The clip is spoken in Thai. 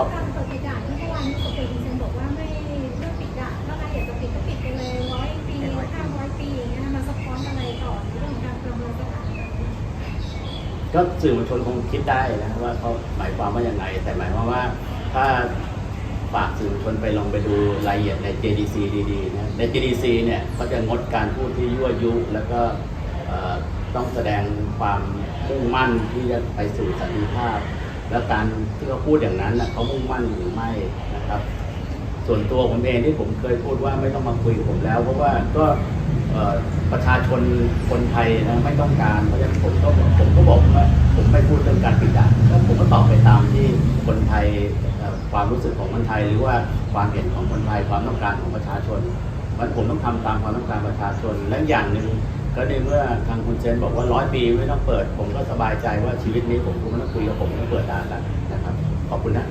เขาการเปิดปิดด่านที่เมื่อวานนี้คุณเซนบอกว่าไม่เรื่องปิดด่านถ้าใครอยากจะปิดก็ปิดไปเลยร้อยปีห้าร้อยปีอย่างเงี้ยมันสะท้อนอะไรต่อเรื่องการประเมินสถานการณ์ก็สื่อมวลชนคงคิดได้นะว่าเขาหมายความว่าอย่างไรแต่หมายความว่าถ้าฝากสื่อมวลชนไปลองไปดูรายละเอียดใน JDC ดีๆนะใน JDC เนี่ยเขาจะงดการพูดที่ยั่วยุแล้วก็ต้องแสดงความมุ่งมั่นที่จะไปสู่สันติภาพ แล้วการที่เขาพูดอย่างนั้นนะเขามุ่งมั่นหรือไม่นะครับ ส่วนตัวผมเองที่ผมเคยพูดว่าไม่ต้องมาคุยกับผมแล้ว เพราะว่าก็ประชาชนคนไทยนะไม่ต้องการเพราะฉะนั้นผมก็ผมก็บอกว่าผมไม่พูดเรื่องการปิดด่านก็ผมก็ตอบไปตามที่คนไทยความรู้สึกของคนไทย หรือว่าความเห็นของคนไทยความต้องการของประชาชนมันผมต้องทำตามความต้องการประชาชนและอย่างหนึ่ง ก็ในเมื่อทางคุณเจนบอกว่าร้อยปีไม่ต้องเปิด ผมก็สบายใจว่าชีวิตนี้ผมคงไม่ต้องคุยกับผมไม่ต้องเปิดด่านแล้วนะครับ ขอบคุณนะ